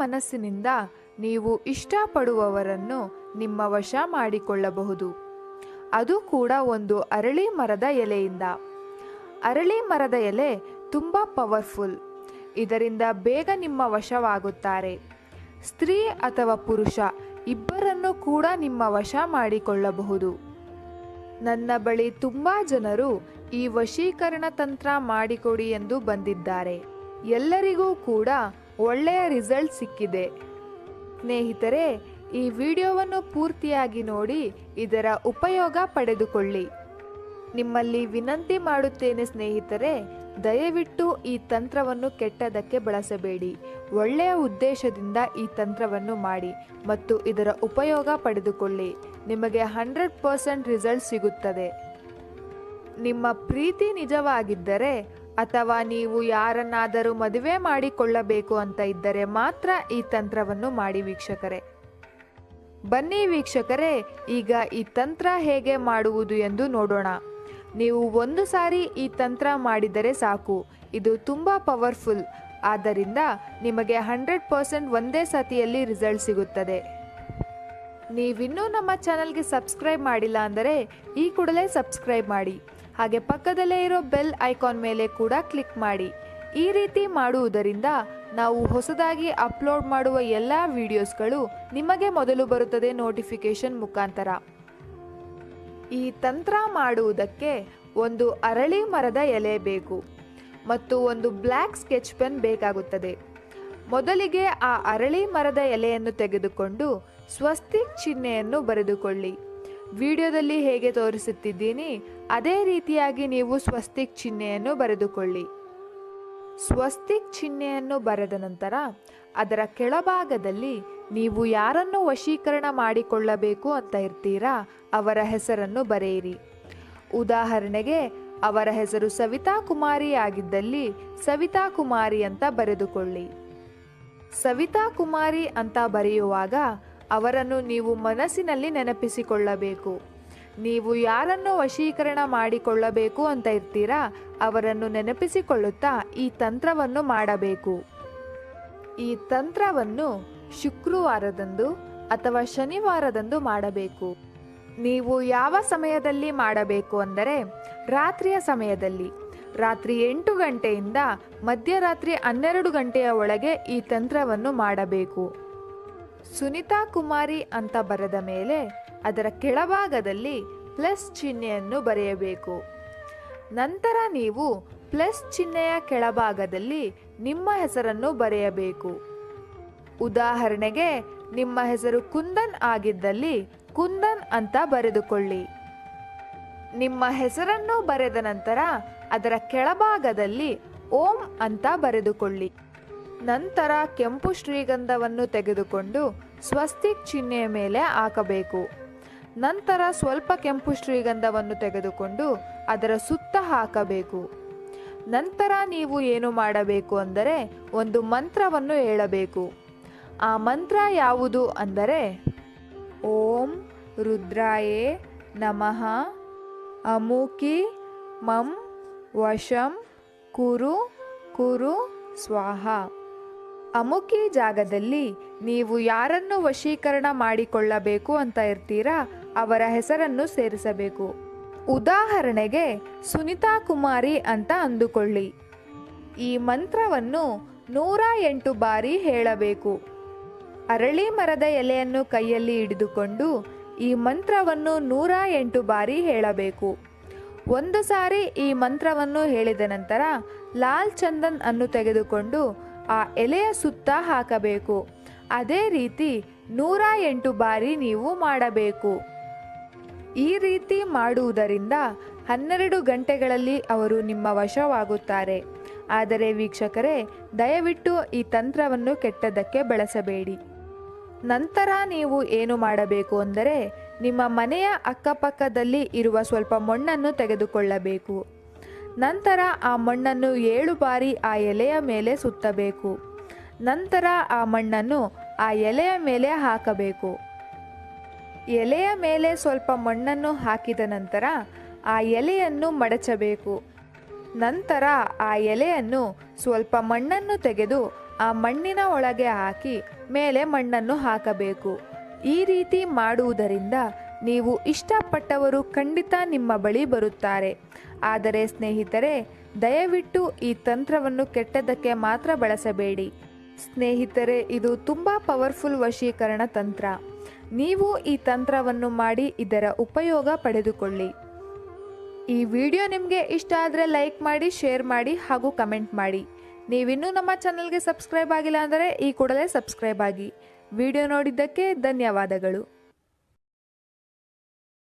ಮನಸ್ಸಿನಿಂದ ನೀವು ಇಷ್ಟಪಡುವವರನ್ನು ನಿಮ್ಮ ವಶ ಮಾಡಿಕೊಳ್ಳಬಹುದು. ಅದು ಕೂಡ ಒಂದು ಅರಳಿ ಮರದ ಎಲೆಯಿಂದ. ಅರಳಿ ಮರದ ಎಲೆ ತುಂಬ ಪವರ್ಫುಲ್. ಇದರಿಂದ ಬೇಗ ನಿಮ್ಮ ವಶವಾಗುತ್ತಾರೆ. ಸ್ತ್ರೀ ಅಥವಾ ಪುರುಷ ಇಬ್ಬರನ್ನು ಕೂಡ ನಿಮ್ಮ ವಶ ಮಾಡಿಕೊಳ್ಳಬಹುದು. ನನ್ನ ಬಳಿ ತುಂಬ ಜನರು ಈ ವಶೀಕರಣ ತಂತ್ರ ಮಾಡಿಕೊಡಿ ಎಂದು ಬಂದಿದ್ದಾರೆ. ಎಲ್ಲರಿಗೂ ಕೂಡ ಒಳ್ಳೆಯ ರಿಸಲ್ಟ್ ಸಿಕ್ಕಿದೆ. ಸ್ನೇಹಿತರೆ, ಈ ವಿಡಿಯೋವನ್ನು ಪೂರ್ತಿಯಾಗಿ ನೋಡಿ ಇದರ ಉಪಯೋಗ ಪಡೆದುಕೊಳ್ಳಿ. ನಿಮ್ಮಲ್ಲಿ ವಿನಂತಿ ಮಾಡುತ್ತೇನೆ ಸ್ನೇಹಿತರೆ, ದಯವಿಟ್ಟು ಈ ತಂತ್ರವನ್ನು ಕೆಟ್ಟದಕ್ಕೆ ಬಳಸಬೇಡಿ. ಒಳ್ಳೆಯ ಉದ್ದೇಶದಿಂದ ಈ ತಂತ್ರವನ್ನು ಮಾಡಿ ಮತ್ತು ಇದರ ಉಪಯೋಗ ಪಡೆದುಕೊಳ್ಳಿ. ನಿಮಗೆ ಹಂಡ್ರೆಡ್ ಪರ್ಸೆಂಟ್ ರಿಸಲ್ಟ್ ಸಿಗುತ್ತದೆ. ನಿಮ್ಮ ಪ್ರೀತಿ ನಿಜವಾಗಿದ್ದರೆ ಅಥವಾ ನೀವು ಯಾರನ್ನಾದರೂ ಮದುವೆ ಮಾಡಿಕೊಳ್ಳಬೇಕು ಅಂತ ಇದ್ದರೆ ಮಾತ್ರ ಈ ತಂತ್ರವನ್ನು ಮಾಡಿ ವೀಕ್ಷಕರೇ. ಬನ್ನಿ ವೀಕ್ಷಕರೇ, ಈಗ ಈ ತಂತ್ರ ಹೇಗೆ ಮಾಡುವುದು ಎಂದು ನೋಡೋಣ. ನೀವು ಒಂದು ಸಾರಿ ಈ ತಂತ್ರ ಮಾಡಿದರೆ ಸಾಕು. ಇದು ತುಂಬ ಪವರ್ಫುಲ್. ಆದ್ದರಿಂದ ನಿಮಗೆ ಹಂಡ್ರೆಡ್ ಪರ್ಸೆಂಟ್ ಒಂದೇ ಸತಿಯಲ್ಲಿ ರಿಸಲ್ಟ್ ಸಿಗುತ್ತದೆ. ನೀವಿನ್ನೂ ನಮ್ಮ ಚಾನಲ್ಗೆ ಸಬ್ಸ್ಕ್ರೈಬ್ ಮಾಡಿಲ್ಲ ಅಂದರೆ ಈ ಕೂಡಲೇ ಸಬ್ಸ್ಕ್ರೈಬ್ ಮಾಡಿ. ಹಾಗೆ ಪಕ್ಕದಲ್ಲೇ ಇರೋ ಬೆಲ್ ಐಕಾನ್ ಮೇಲೆ ಕೂಡ ಕ್ಲಿಕ್ ಮಾಡಿ. ಈ ರೀತಿ ಮಾಡುವುದರಿಂದ ನಾವು ಹೊಸದಾಗಿ ಅಪ್ಲೋಡ್ ಮಾಡುವ ಎಲ್ಲ ವಿಡಿಯೋಸ್ಗಳು ನಿಮಗೆ ಮೊದಲು ಬರುತ್ತದೆ ನೋಟಿಫಿಕೇಶನ್ ಮುಖಾಂತರ. ಈ ತಂತ್ರ ಮಾಡುವುದಕ್ಕೆ ಒಂದು ಅರಳಿ ಮರದ ಎಲೆ ಬೇಕು ಮತ್ತು ಒಂದು ಬ್ಲ್ಯಾಕ್ ಸ್ಕೆಚ್ ಪೆನ್ ಬೇಕಾಗುತ್ತದೆ. ಮೊದಲಿಗೆ ಆ ಅರಳಿ ಮರದ ಎಲೆಯನ್ನು ತೆಗೆದುಕೊಂಡು ಸ್ವಸ್ತಿಕ್ ಚಿಹ್ನೆಯನ್ನು ಬರೆದುಕೊಳ್ಳಿ. ವಿಡಿಯೋದಲ್ಲಿ ಹೇಗೆ ತೋರಿಸುತ್ತಿದ್ದೀನಿ ಅದೇ ರೀತಿಯಾಗಿ ನೀವು ಸ್ವಸ್ತಿಕ್ ಚಿಹ್ನೆಯನ್ನು ಬರೆದುಕೊಳ್ಳಿ. ಸ್ವಸ್ತಿಕ್ ಚಿಹ್ನೆಯನ್ನು ಬರೆದ ನಂತರ ಅದರ ಕೆಳಭಾಗದಲ್ಲಿ ನೀವು ಯಾರನ್ನು ವಶೀಕರಣ ಮಾಡಿಕೊಳ್ಳಬೇಕು ಅಂತ ಇರ್ತೀರಾ ಅವರ ಹೆಸರನ್ನು ಬರೆಯಿರಿ. ಉದಾಹರಣೆಗೆ, ಅವರ ಹೆಸರು ಸವಿತಾ ಕುಮಾರಿ ಆಗಿದ್ದಲ್ಲಿ ಸವಿತಾ ಕುಮಾರಿ ಅಂತ ಬರೆದುಕೊಳ್ಳಿ. ಸವಿತಾ ಕುಮಾರಿ ಅಂತ ಬರೆಯುವಾಗ ಅವರನ್ನು ನೀವು ಮನಸ್ಸಿನಲ್ಲಿ ನೆನಪಿಸಿಕೊಳ್ಳಬೇಕು. ನೀವು ಯಾರನ್ನು ವಶೀಕರಣ ಮಾಡಿಕೊಳ್ಳಬೇಕು ಅಂತ ಇರ್ತೀರಾ, ಅವರನ್ನು ನೆನಪಿಸಿಕೊಳ್ಳುತ್ತಾ ಈ ತಂತ್ರವನ್ನು ಮಾಡಬೇಕು. ಈ ತಂತ್ರವನ್ನು ಶುಕ್ರವಾರದಂದು ಅಥವಾ ಶನಿವಾರದಂದು ಮಾಡಬೇಕು. ನೀವು ಯಾವ ಸಮಯದಲ್ಲಿ ಮಾಡಬೇಕು ಅಂದರೆ ರಾತ್ರಿಯ ಸಮಯದಲ್ಲಿ. ರಾತ್ರಿ ಎಂಟು ಗಂಟೆಯಿಂದ ಮಧ್ಯರಾತ್ರಿ ಹನ್ನೆರಡು ಗಂಟೆಯ ಒಳಗೆ ಈ ತಂತ್ರವನ್ನು ಮಾಡಬೇಕು. ಸುನಿತಾ ಕುಮಾರಿ ಅಂತ ಬರೆದ ಮೇಲೆ ಅದರ ಕೆಳಭಾಗದಲ್ಲಿ ಪ್ಲಸ್ ಚಿಹ್ನೆಯನ್ನು ಬರೆಯಬೇಕು. ನಂತರ ನೀವು ಪ್ಲಸ್ ಚಿಹ್ನೆಯ ಕೆಳಭಾಗದಲ್ಲಿ ನಿಮ್ಮ ಹೆಸರನ್ನು ಬರೆಯಬೇಕು. ಉದಾಹರಣೆಗೆ, ನಿಮ್ಮ ಹೆಸರು ಕುಂದನ್ ಆಗಿದ್ದಲ್ಲಿ ಕುಂದನ್ ಅಂತ ಬರೆದುಕೊಳ್ಳಿ. ನಿಮ್ಮ ಹೆಸರನ್ನು ಬರೆದ ನಂತರ ಅದರ ಕೆಳಭಾಗದಲ್ಲಿ ಓಂ ಅಂತ ಬರೆದುಕೊಳ್ಳಿ. ನಂತರ ಕೆಂಪು ಶ್ರೀಗಂಧವನ್ನು ತೆಗೆದುಕೊಂಡು ಸ್ವಸ್ತಿಕ್ ಚಿಹ್ನೆಯ ಮೇಲೆ ಹಾಕಬೇಕು. ನಂತರ ಸ್ವಲ್ಪ ಕೆಂಪು ಶ್ರೀಗಂಧವನ್ನು ತೆಗೆದುಕೊಂಡು ಅದರ ಸುತ್ತ ಹಾಕಬೇಕು. ನಂತರ ನೀವು ಏನು ಮಾಡಬೇಕು ಅಂದರೆ ಒಂದು ಮಂತ್ರವನ್ನು ಹೇಳಬೇಕು. ಆ ಮಂತ್ರ ಯಾವುದು ಅಂದರೆ, ಓಂ ರುದ್ರಾಯೇ ನಮಃ, ಅಮುಕಿ ಮಂ ವಶಂ ಕುರು ಕುರು ಸ್ವಾಹ. ಅಮುಕಿ ಜಾಗದಲ್ಲಿ ನೀವು ಯಾರನ್ನು ವಶೀಕರಣ ಮಾಡಿಕೊಳ್ಳಬೇಕು ಅಂತ ಇರ್ತೀರಾ? ಅವರ ಹೆಸರನ್ನು ಸೇರಿಸಬೇಕು. ಉದಾಹರಣೆಗೆ, ಸುನಿತಾ ಕುಮಾರಿ ಅಂತ ಅಂದುಕೊಳ್ಳಿ. ಈ ಮಂತ್ರವನ್ನು ನೂರ ಎಂಟು ಬಾರಿ ಹೇಳಬೇಕು. ಅರಳಿ ಮರದ ಎಲೆಯನ್ನು ಕೈಯಲ್ಲಿ ಹಿಡಿದುಕೊಂಡು ಈ ಮಂತ್ರವನ್ನು ನೂರ ಎಂಟು ಬಾರಿ ಹೇಳಬೇಕು. ಒಂದು ಸಾರಿ ಈ ಮಂತ್ರವನ್ನು ಹೇಳಿದ ನಂತರ ಲಾಲ್ ಚಂದನ್ ಅನ್ನು ತೆಗೆದುಕೊಂಡು ಆ ಎಲೆಯ ಸುತ್ತ ಹಾಕಬೇಕು. ಅದೇ ರೀತಿ ನೂರ ಎಂಟು ಬಾರಿ ನೀವು ಮಾಡಬೇಕು. ಈ ರೀತಿ ಮಾಡುವುದರಿಂದ ಹನ್ನೆರಡು ಗಂಟೆಗಳಲ್ಲಿ ಅವರು ನಿಮ್ಮ ವಶವಾಗುತ್ತಾರೆ. ಆದರೆ ವೀಕ್ಷಕರೇ, ದಯವಿಟ್ಟು ಈ ತಂತ್ರವನ್ನು ಕೆಟ್ಟದಕ್ಕೆ ಬಳಸಬೇಡಿ. ನಂತರ ನೀವು ಏನು ಮಾಡಬೇಕು ಅಂದರೆ, ನಿಮ್ಮ ಮನೆಯ ಅಕ್ಕಪಕ್ಕದಲ್ಲಿ ಇರುವ ಸ್ವಲ್ಪ ಮಣ್ಣನ್ನು ತೆಗೆದುಕೊಳ್ಳಬೇಕು. ನಂತರ ಆ ಮಣ್ಣನ್ನು ಏಳು ಬಾರಿ ಆ ಎಲೆಯ ಮೇಲೆ ಸುತ್ತಬೇಕು. ನಂತರ ಆ ಮಣ್ಣನ್ನು ಆ ಎಲೆಯ ಮೇಲೆ ಹಾಕಬೇಕು. ಎಲೆಯ ಮೇಲೆ ಸ್ವಲ್ಪ ಮಣ್ಣನ್ನು ಹಾಕಿದ ನಂತರ ಆ ಎಲೆಯನ್ನು ಮಡಚಬೇಕು. ನಂತರ ಆ ಎಲೆಯನ್ನು ಸ್ವಲ್ಪ ಮಣ್ಣನ್ನು ತೆಗೆದು ಆ ಮಣ್ಣಿನ ಒಳಗೆ ಹಾಕಿ ಮೇಲೆ ಮಣ್ಣನ್ನು ಹಾಕಬೇಕು. ಈ ರೀತಿ ಮಾಡುವುದರಿಂದ ನೀವು ಇಷ್ಟಪಟ್ಟವರು ಖಂಡಿತ ನಿಮ್ಮ ಬಳಿ ಬರುತ್ತಾರೆ. ಆದರೆ ಸ್ನೇಹಿತರೆ, ದಯವಿಟ್ಟು ಈ ತಂತ್ರವನ್ನು ಕೆಟ್ಟದಕ್ಕೆ ಮಾತ್ರ ಬಳಸಬೇಡಿ. ಸ್ನೇಹಿತರೆ, ಇದು ತುಂಬ ಪವರ್ಫುಲ್ ವಶೀಕರಣ ತಂತ್ರ. ನೀವು ಈ ತಂತ್ರವನ್ನು ಮಾಡಿ ಇದರ ಉಪಯೋಗ ಪಡೆದುಕೊಳ್ಳಿ. ಈ ವಿಡಿಯೋ ನಿಮಗೆ ಇಷ್ಟ ಆದರೆ ಲೈಕ್ ಮಾಡಿ, ಶೇರ್ ಮಾಡಿ ಹಾಗೂ ಕಮೆಂಟ್ ಮಾಡಿ. ನೀವಿನ್ನೂ ನಮ್ಮ ಚಾನಲ್ಗೆ ಸಬ್ಸ್ಕ್ರೈಬ್ ಆಗಿಲ್ಲ ಅಂದರೆ ಈ ಕೂಡಲೇ ಸಬ್ಸ್ಕ್ರೈಬ್ ಆಗಿ. ವಿಡಿಯೋ ನೋಡಿದ್ದಕ್ಕೆ ಧನ್ಯವಾದಗಳು.